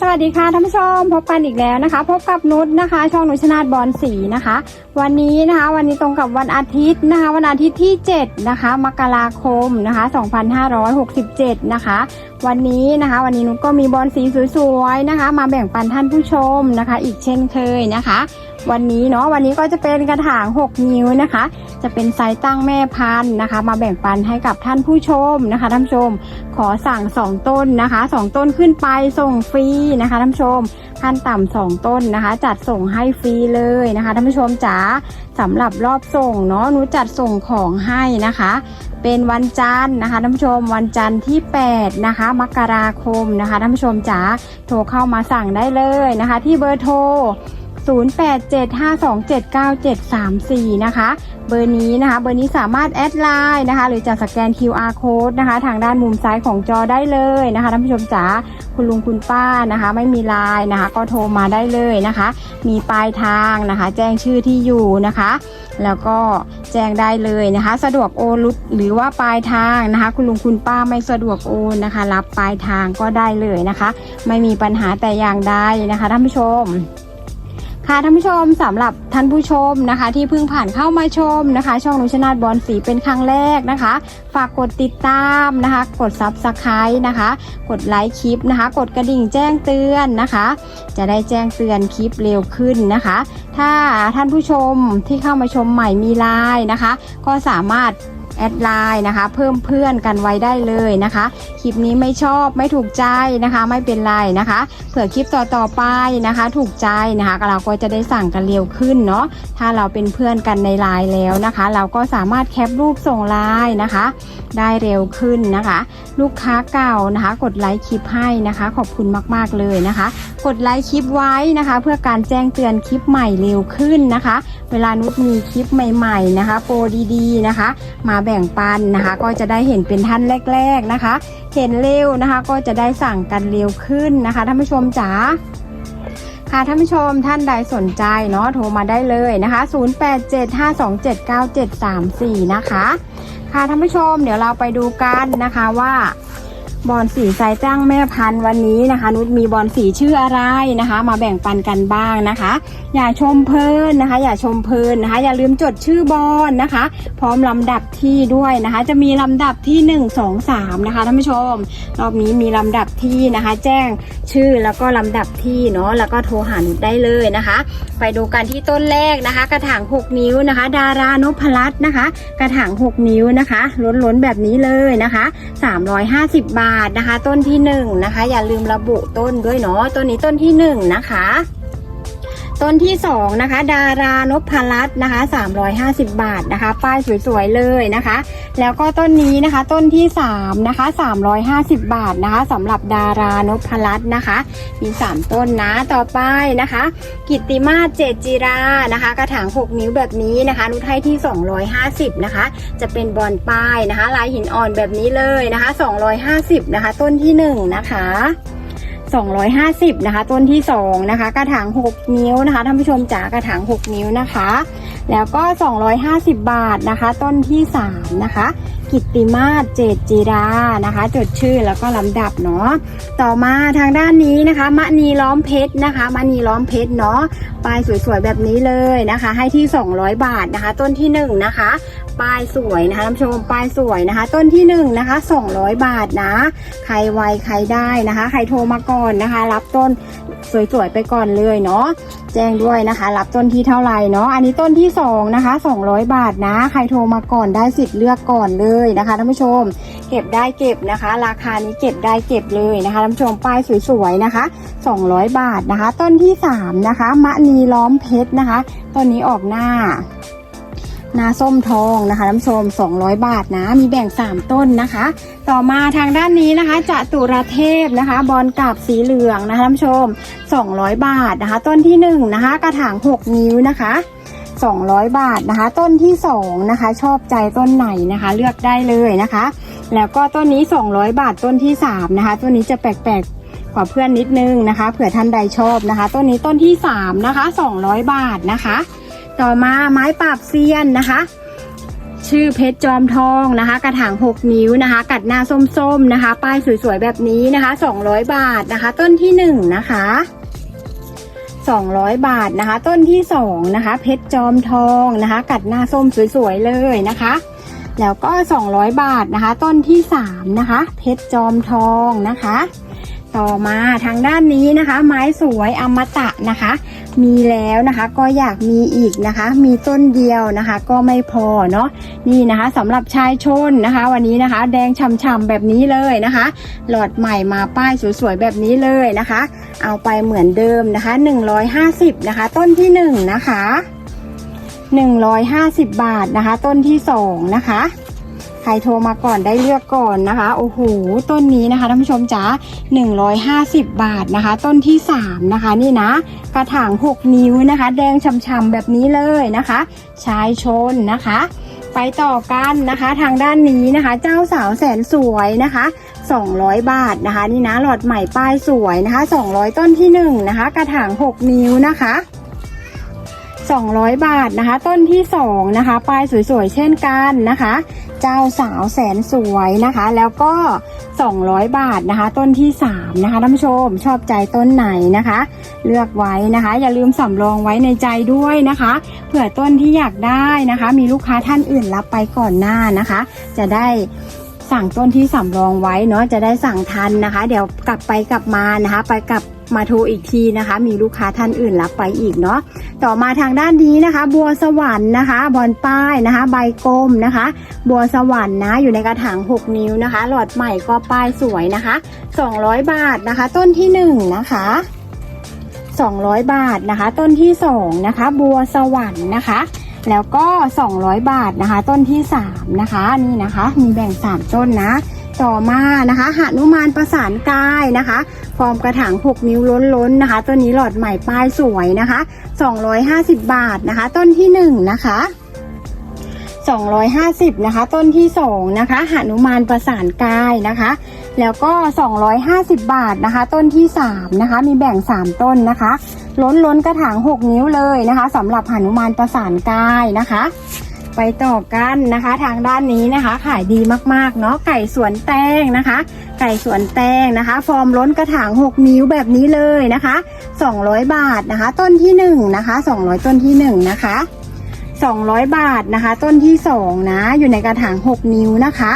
สวัสดีค่ะท่านผู้ชมพบกันอีกแล้วนะคะ พบกับนุชนะคะ ช่องนุชนาธบอลสีนะคะ วันนี้นะคะ วันนี้ตรงกับวันอาทิตย์นะคะ วันอาทิตย์ที่ 7 นะคะมกราคมนะคะ 2567 นะคะ วันนี้นะคะ วันนี้นุก็มีบอลสีสวยๆนะคะ มาแบ่งปันท่านผู้ชมนะคะ อีกเช่นเคยนะคะ วันนี้เนาะวันนี้ก็จะเป็นกระถาง 6 นิ้วนะคะ จะเป็นไซส์ตั้งแม่พันธุ์นะคะ มาแบ่งปันให้กับท่านผู้ชมนะคะท่านผู้ชมขอสั่ง 2 ต้นนะคะ 2 ต้นขึ้นไปส่งฟรีนะคะท่านผู้ชม ขั้นต่ำสองต้นนะคะ จัดส่งให้ฟรีเลยนะคะท่านผู้ชมจ๋าสำหรับรอบส่งเนาะหนูจัดส่งของให้นะคะ เป็นวันจันทร์นะคะท่านผู้ชมวันจันทร์ที่ 8 นะคะ มกราคมนะคะท่านผู้ชมจ๋าโทรเข้ามาสั่งได้เลยนะคะ ที่เบอร์โทร 0875279734 นะคะ เบอร์นี้นะคะ เบอร์นี้สามารถแอดไลน์นะคะ หรือจะสแกน QR code นะคะ ทางด้านมุมซ้ายของจอได้เลยนะคะท่านผู้ชมจ๋าคุณลุงคุณป้านะคะ ไม่มีไลน์นะคะ ก็โทรมาได้เลยนะคะ มีปลายทางนะคะ แจ้งชื่อที่อยู่นะคะ แล้วก็แจ้งได้เลยนะคะ สะดวกโอนรุดหรือว่าปลายทางนะคะ คุณลุงคุณป้าไม่สะดวกโอนนะคะ รับปลายทางก็ได้เลยนะคะ ไม่มีปัญหาแต่อย่างใดนะคะท่านผู้ชม ค่ะท่านผู้ชมสำหรับท่านผู้ชมนะคะ ที่เพิ่งผ่านเข้ามาชมนะคะ ช่องนุชนาธบอลสีเป็นครั้งแรกนะคะ ฝากกดติดตามนะคะ กดซับสไครต์นะคะ กดไลค์คลิปนะคะ กดกระดิ่งแจ้งเตือนนะคะ จะได้แจ้งเตือนคลิปเร็วขึ้นนะคะ ถ้าท่านผู้ชมที่เข้ามาชมใหม่มีไลน์นะคะ ก็สามารถ แอดไลน์นะคะ เพิ่มเพื่อนกันไว้ได้เลยนะคะ คลิปนี้ไม่ชอบไม่ถูกใจนะคะ ไม่เป็นไรนะคะ เผื่อคลิปต่อๆไปนะคะ ถูกใจนะคะเราก็จะได้สั่งกันเร็วขึ้นเนาะถ้าเราเป็นเพื่อนกันในไลน์แล้วนะคะ เราก็สามารถแคปรูปส่งไลน์นะคะ ได้เร็วขึ้นนะคะ ลูกค้าเก่านะคะ กดไลค์คลิปให้นะคะ ขอบคุณมากๆเลยนะคะ กดไลค์คลิปไว้นะคะ เพื่อการแจ้งเตือนคลิปใหม่เร็วขึ้นนะคะ เวลานุชมีคลิปใหม่ๆนะคะ โปรดีๆนะคะ มาแบ่งปันนะคะ ก็จะได้เห็นเป็นท่านแรก ๆนะคะ เห็นเร็วนะคะ ก็จะได้สั่งกันเร็วขึ้นนะคะท่านผู้ชมจ๋าค่ะท่านผู้ชมท่านใดสนใจเนาะโทรมาได้เลยนะคะ 0875279734 นะคะ ค่ะท่านผู้ชมเดี๋ยวเราไปดูกันนะคะว่า บอลสีไซจ้างแม่พันธุ์วันนี้นะคะ นุชมีบอลสีชื่ออะไรนะคะ มาแบ่งปันกันบ้างนะคะ อย่าชมเพลินนะคะ อย่าชมเพลินนะคะ อย่าลืมจดชื่อบอลนะคะ พร้อมลำดับที่ด้วยนะคะ จะมีลำดับที่ 1 2 3 นะคะท่านผู้ชม รอบนี้มีลำดับที่นะคะ แจ้งชื่อแล้วก็ลำดับที่เนาะแล้วก็โทรหานุชได้เลยนะคะ ไปดูกันที่ต้นแรกนะคะ กระถาง 6 นิ้วนะคะ ดารานพรัตน์นะคะ กระถาง 6 นิ้วนะคะล้นๆแบบนี้เลยนะคะ 350 บาทนะคะ ต้นที่1นนะคะ อย่าลืมระบุต้นด้วยเนาะต้นนี้ต้นที่1นะคะ ต้นที่2นะคะ ดารานพรัตนะคะ 350 บาทนะคะ ป้ายสวยๆเลยนะคะ แล้วก็ต้นนี้นะคะ ต้นที่3นะคะ 350 บาทนะคะสำหรับดารานพรัตนะคะ มี 3 ต้นนะต่อไปนะคะ กิตติมาเจจิรานะคะ กระถาง 6 นิ้วแบบนี้นะคะ นุไทยที่ 250 นะคะ จะเป็นบอลป้ายนะคะ ลายหินอ่อนแบบนี้เลยนะคะ 250 นะคะ ต้นที่ 1 นะคะ 250 นะคะ ต้นที่ 2 นะคะ กระถาง 6 นิ้วนะคะท่านผู้ชมจ๋ากระถาง 6 นิ้วนะคะ แล้วก็ 250 บาทนะคะ ต้นที่ 3 นะคะ กิตติมาศเจดจิรานะคะ จดชื่อแล้วก็ลำดับเนาะต่อมาทางด้านนี้นะคะมะนีล้อมเพชรนะคะมะนีล้อมเพชรเนาะป้ายสวยๆแบบนี้เลยนะคะ ให้ที่ 200 บาทนะคะ ต้นที่ 1 นะคะ ป้ายสวยนะคะท่านผู้ชมป้ายสวยนะคะ ต้นที่1นะคะ200 บาทนะ ใครไวใครได้นะคะ ใครโทรมาก่อนนะคะ รับต้นสวยๆไปก่อนเลยเนาะแจ้งด้วยนะคะ รับต้นที่เท่าไหร่เนาะอันนี้ต้นที่2นะคะ200 บาทนะ ใครโทรมาก่อนได้สิทธิ์เลือกก่อนเลยนะคะท่านผู้ชม เก็บได้เก็บนะคะ ราคานี้เก็บได้เก็บเลยนะคะท่านผู้ชมป้ายสวยๆนะคะ 200 บาทนะคะ ต้นที่3นะคะมะนีล้อมเพชรนะคะต้นนี้ออกหน้า นาส้มทองนะคะท่านผู้ชม200 บาทนะ มีแบ่ง 3 ต้นนะคะ ต่อมาทางด้านนี้นะคะจะตุรเทพนะคะ บอลกาบสีเหลืองนะคะนผู้ชม 200 บาทนะคะ ต้นที่1นะคะกระถาง 6 นิ้วนะคะ 200 บาทนะคะ ต้นที่2นะคะ ชอบใจต้นไหนนะคะ เลือกได้เลยนะคะ แล้วก็ต้นนี้ 200 บาทต้นที่3นะคะต้นนี้จะแปลกๆกว่าเพื่อนนิดนึงนะคะ เผื่อท่านใดชอบนะคะ ต้นนี้ต้นที่3นะคะ 200 บาทนะคะ ต่อมาไม้ปราบเซียนนะคะ ชื่อเพชรจอมทองนะคะ กระถาง 6 นิ้วนะคะ กัดหน้าส้มๆนะคะ ป้ายสวยๆแบบนี้นะคะ 200 บาทนะคะ ต้นที่ 1 นะคะ200 บาทนะคะ ต้นที่ 2 นะคะ เพชรจอมทองนะคะ กัดหน้าส้มสวยๆเลยนะคะ แล้วก็ 200 บาทนะคะ ต้นที่ 3 นะคะ เพชรจอมทองนะคะ ต่อมาทางด้านนี้นะคะ ไม้สวยอมตะนะคะ มีแล้วนะคะก็อยากมีอีกนะคะ มีต้นเดียวนะคะ ก็ไม่พอเนาะนี่นะคะสำหรับชายชนนะคะ วันนี้นะคะ แดงฉ่ำๆแบบนี้เลยนะคะ หลอดใหม่มาป้ายสวยๆแบบนี้เลยนะคะ เอาไปเหมือนเดิมนะคะ 150 นะคะ ต้นที่ 1 นะคะ 150 บาทนะคะ ต้นที่ 2 นะคะ ครโทรมาก่อนได้เลือกก่อนนะคะ โอ้โห ต้นนี้นะคะท่านผู้ชมจ๋า150 บาทนะคะ ต้นที่ 3 นะคะ นี่นะ กระถาง 6 นิ้วนะคะ แดงช่ำๆแบบนี้เลยนะคะ ชายชนนะคะ ไปต่อกันนะคะ ทางด้านนี้นะคะ เจ้าสาวแสนสวยนะคะ 200 บาทนะคะ นี่นะหลอดใหม่ป้ายสวยนะคะ 200 ต้นที่ 1 นะคะ กระถาง 6 นิ้วนะคะ 200 บาทนะคะ ต้นที่ 2 นะคะป้ายสวยๆ เช่นกันนะคะ เจ้าสาวแสนสวยนะคะ แล้วก็ 200 บาทนะคะ ต้นที่ 3 นะคะท่านผู้ชมชอบใจต้นไหนนะคะ เลือกไว้นะคะ อย่าลืมสำรองไว้ในใจด้วยนะคะ เผื่อต้นที่อยากได้นะคะ มีลูกค้าท่านอื่นรับไปก่อนหน้านะคะ จะได้สั่งต้นที่สำรองไว้เนาะจะได้สั่งทันนะคะ เดี๋ยวกลับไปกลับมานะคะ ไปกลับ มาโทรอีกทีนะคะ มีลูกค้าท่านอื่นรับไปอีกเนาะต่อมาทางด้านนี้นะคะ บัวสวรรค์นะคะ บอลป้ายนะคะ ใบกลมนะคะ บัวสวรรค์นะ อยู่ในกระถาง 6 นิ้วนะคะ หลอดใหม่ก็ป้ายสวยนะคะ 200 บาทนะคะ ต้นที่ 1 นะคะ 200 บาทนะคะ ต้นที่ 2 นะคะ บัวสวรรค์นะคะแล้วก็ 200 บาทนะคะ ต้นที่ 3 นะคะ นี่นะคะ มีแบ่ง 3 ต้นนะ ต่อมานะคะหนุมานประสานกายนะคะฟอร์มกระถาง 6 นิ้วล้นๆนะคะต้นนี้หลอดใหม่ป้ายสวยนะคะ 250 บาทนะคะ ต้นที่ 1 นะคะ250นะคะ ต้นที่ 2 นะคะหนุมานประสานกายนะคะ แล้วก็ 250 บาทนะคะ ต้นที่ 3 นะคะ มีแบ่ง 3 ต้นนะคะ ล้นล้นกระถาง 6 นิ้วเลยนะคะสำหรับหนุมานประสานกายนะคะ ไปต่อกันนะคะ ทางด้านนี้นะคะ ขายดีมากๆเนาะไก่สวนแตงนะคะ ไก่สวนแตงนะคะ ฟอร์มล้นกระถาง 6 นิ้วแบบนี้เลยนะคะ 200 บาทนะคะ ต้นที่1นะคะ200 ต้นที่1นะคะ200 บาทนะคะ ต้นที่2นะอยู่ในกระถาง 6 นิ้วนะคะ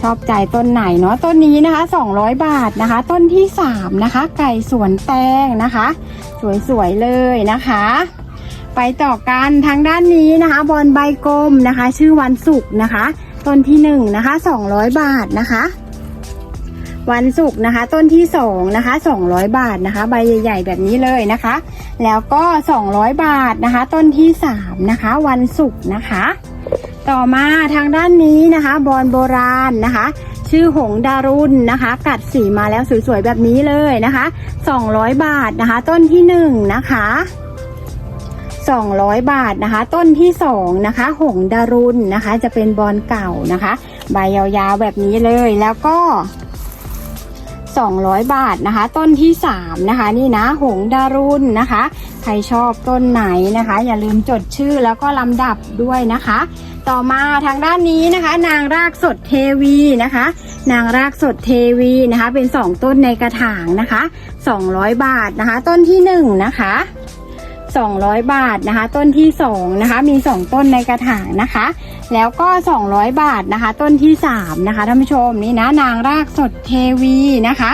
ชอบใจต้นไหนเนาะต้นนี้นะคะ 200 บาทนะคะ ต้นที่ 3 นะคะ ไก่สวนแตงนะคะ สวยๆเลยนะคะ ไปต่อกันทางด้านนี้นะคะ บอลใบกลมนะคะ ชื่อวันศุกร์นะคะ ต้นที่1นะคะ200 บาทนะคะ วันศุกร์นะคะ ต้นที่2นะคะ200 บาทนะคะ ใบใหญ่ ๆ แบบนี้เลยนะคะ แล้วก็ 200 บาทนะคะ ต้นที่3นะคะ วันศุกร์นะคะ ต่อมาทางด้านนี้นะคะ บอลโบราณนะคะชื่อหงดารุณนะคะ กัดสีมาแล้วสวยๆแบบนี้เลยนะคะ 200 บาทนะคะ ต้นที่1นะคะ 200 บาทนะคะ ต้นที่2นะคะ หงดารุณนะคะ จะเป็นบอลเก่านะคะ ใบยาวๆแบบนี้เลยแล้วก็ 200 บาทนะคะ ต้นที่3นะคะ นี่นะหงดารุณนะคะ ใครชอบต้นไหนนะคะ อย่าลืมจดชื่อแล้วก็ลำดับด้วยนะคะ ต่อมาทางด้านนี้นะคะ นางรากสดเทวีนะคะนางรากสดเทวีนะคะ เป็น 2 ต้นในกระถางนะคะ 200 บาทนะคะ ต้นที่1นะคะ 200 บาทนะคะ ต้นที่2นะคะมี 2 ต้นในกระถางนะคะ แล้วก็ 200 บาทนะคะ ต้นที่3นะคะท่านผู้ชมนี่นะนางรากสดเทวีนะคะ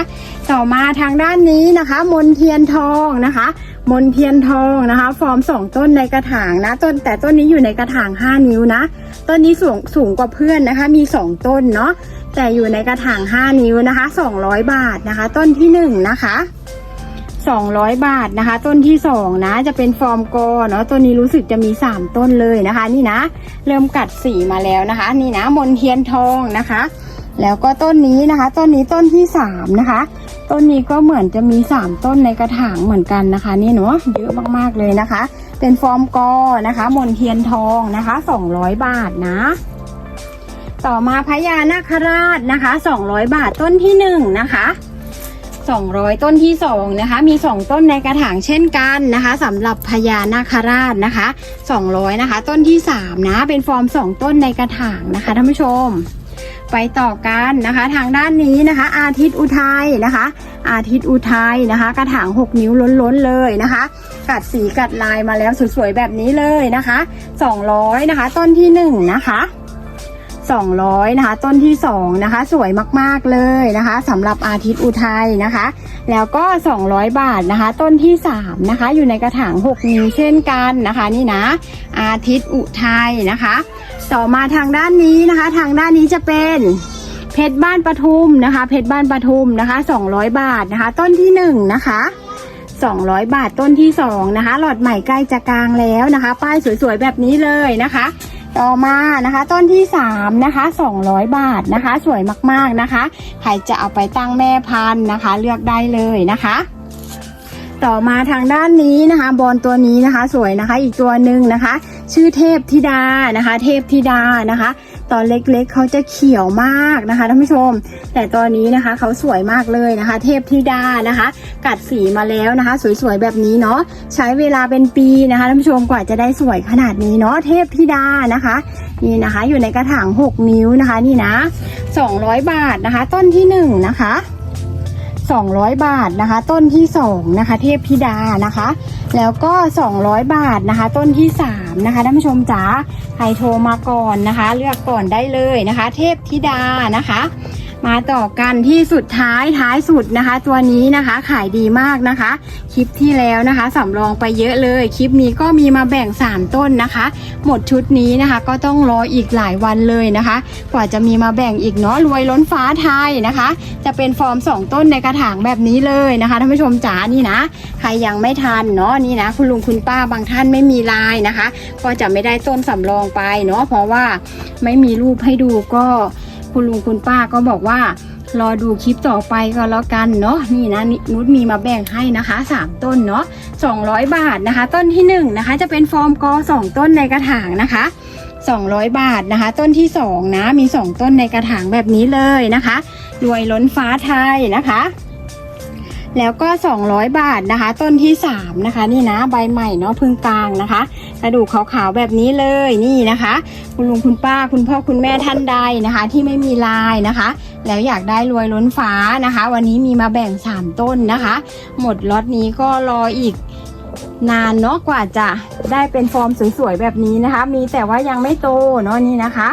ต่อมาทางด้านนี้นะคะ มนเทียนทองนะคะ มนเทียนทองนะคะ ฟอร์ม 2 ต้นในกระถางนะต้นแต่ต้นนี้อยู่ในกระถาง 5 นิ้วนะต้นนี้สูงสูงกว่าเพื่อนนะคะ มี 2 ต้นเนาะแต่อยู่ในกระถาง 5 นิ้วนะคะ 200 บาทนะคะ ต้นที่ 1 นะคะ 200 บาทนะคะ ต้นที่2นะจะเป็นฟอร์มกอเนาะต้นนี้รู้สึกจะมี 3 ต้นเลยนะคะ นี่นะ เริ่มกัดสีมาแล้วนะคะ นี่นะมนเทียนทองนะคะ แล้วก็ต้นนี้นะคะ ต้นนี้ต้นที่3นะคะต้นนี้ก็เหมือนจะมี 3 ต้นในกระถางเหมือนกันนะคะ นี่เนาะเยอะมากๆเลยนะคะ เป็นฟอร์มกอนะคะ มนเทียนทองนะคะ 200 บาทนะต่อมาพญานาคราชนะคะ 200 บาทต้นที่1นะคะ 200 ต้นที่2นะคะมี 2 ต้นในกระถางเช่นกันนะคะสำหรับพญานาคราชนะคะ 200 นะคะ ต้นที่3นะเป็นฟอร์ม 2 ต้นในกระถางนะคะท่านผู้ชม ไปต่อกันนะคะ ทางด้านนี้นะคะ อาทิตย์อุทัยนะคะ อาทิตย์อุทัยนะคะ กระถาง 6 นิ้วล้นๆเลยนะคะ กัดสีกัดลายมาแล้วสวยๆแบบนี้เลยนะคะ 200 นะคะ ต้นที่1นะคะ 200นะคะ ต้นที่2นะคะ สวยมากๆเลยนะคะสำหรับอาทิตย์อุทัยนะคะ แล้วก็ 200 บาทนะคะ ต้นที่3นะคะ อยู่ในกระถาง6นิ้วเช่นกันนะคะ นี่นะ อาทิตย์อุทัยนะคะ ต่อมาทางด้านนี้นะคะ ทางด้านนี้จะเป็นเพชรบ้านปทุมนะคะ เพชรบ้านปทุมนะคะ 200 บาทนะคะ ต้นที่1นะคะ200 บาทต้นที่2นะคะ หลอดใหม่ใกล้จะกลางแล้วนะคะ ป้ายสวยๆแบบนี้เลยนะคะ ต่อมานะคะ ต้นที่3นะคะ200 บาทนะคะ สวยมากๆนะคะใครจะเอาไปตั้งแม่พันธุ์นะคะ เลือกได้เลยนะคะ ต่อมาทางด้านนี้นะคะ บอลตัวนี้นะคะ สวยนะคะ อีกตัวหนึ่งนะคะ ชื่อเทพธิดานะคะ เทพธิดานะคะ ตอนเล็กๆเขาจะเขียวมากนะคะท่านผู้ชม แต่ตอนนี้นะคะเขาสวยมากเลยนะคะ เทพธิดานะคะ กัดสีมาแล้วนะคะ สวยๆแบบนี้เนาะใช้เวลาเป็นปีนะคะท่านผู้ชมกว่าจะได้สวยขนาดนี้เนาะเทพธิดานะคะนี่นะคะ อยู่ในกระถาง 6 นิ้วนะคะ นี่นะ 200 บาทนะคะ ต้นที่1นะคะ 200 บาทนะคะ ต้นที่2นะคะ เทพธิดานะคะ แล้วก็ 200 บาทนะคะ ต้นที่3นะคะท่านผู้ชมจ๋าใครโทรมาก่อนนะคะ เลือกก่อนได้เลยนะคะ เทพธิดานะคะ มาต่อกันที่สุดท้ายท้ายสุดนะคะ ตัวนี้นะคะขายดีมากนะคะ คลิปที่แล้วนะคะสำรองไปเยอะเลย คลิปนี้ก็มีมาแบ่ง 3 ต้นนะคะ หมดชุดนี้นะคะก็ต้องรออีกหลายวันเลยนะคะ กว่าจะมีมาแบ่งอีกเนาะรวยล้นฟ้าไทยนะคะ จะเป็นฟอร์ม 2 ต้นในกระถางแบบนี้เลยนะคะท่านผู้ชมจ๋านี่นะ ใครยังไม่ทันเนาะนี่นะคุณลุงคุณป้าบางท่านไม่มีลายนะคะ ก็จะไม่ได้ต้นสำรองไปเนาะเพราะว่าไม่มีรูปให้ดูก็ คุณลุงคุณป้าก็บอกว่ารอดูคลิปต่อไปก็แล้วกันเนาะนี่นะนุชมีมาแบ่งให้นะคะ 3 ต้นเนาะ200 บาทนะคะ ต้นที่1นะคะจะเป็นฟอร์มกอ2ต้นในกระถางนะคะ 200 บาทนะคะ ต้นที่2นะมี 2 ต้นในกระถางแบบนี้เลยนะคะรวยล้นฟ้าไทยนะคะ แล้วก็ 200 บาทนะคะ ต้นที่ 3 นะคะ นี่นะใบใหม่เนาะพึ่งกลางนะคะ กระดูกขาวๆแบบนี้เลยนี่นะคะ คุณลุงคุณป้าคุณพ่อคุณแม่ท่านใดนะคะ ที่ไม่มีลายนะคะ แล้วอยากได้รวยล้นฟ้านะคะ วันนี้มีมาแบ่ง 3 ต้นนะคะ หมดล็อตนี้ก็รออีกนานเนาะกว่าจะได้เป็นฟอร์มสวยๆแบบนี้นะคะ มีแต่ว่ายังไม่โตเนาะนี่นะคะ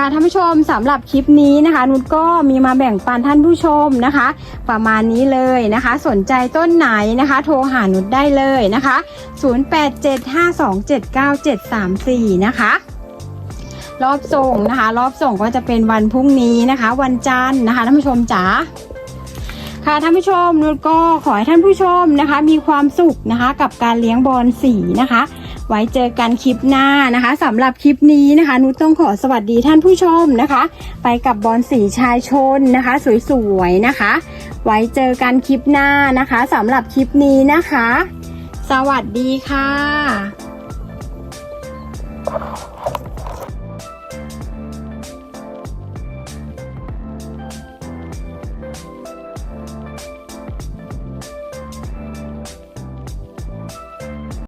ค่ะท่านผู้ชมสำหรับคลิปนี้นะคะนุชก็มีมาแบ่งปันท่านผู้ชมนะคะ ประมาณนี้เลยนะคะ สนใจต้นไหนนะคะ โทรหานุชได้เลยนะคะ 0875279734 นะคะรอบส่งนะคะ รอบส่งก็จะเป็นวันพรุ่งนี้นะคะ วันจันทร์นะคะท่านผู้ชมจ๋าค่ะท่านผู้ชมนุชก็ขอให้ท่านผู้ชมนะคะ มีความสุขนะคะ กับการเลี้ยงบอลสีนะคะ ไว้เจอกันคลิปหน้านะคะสำหรับคลิปนี้นะคะ นุชต้องขอสวัสดีท่านผู้ชมนะคะ ไปกับบอลสีชายชนนะคะ สวยๆนะคะ ไว้เจอกันคลิปหน้านะคะสำหรับคลิปนี้นะคะ สวัสดีค่ะ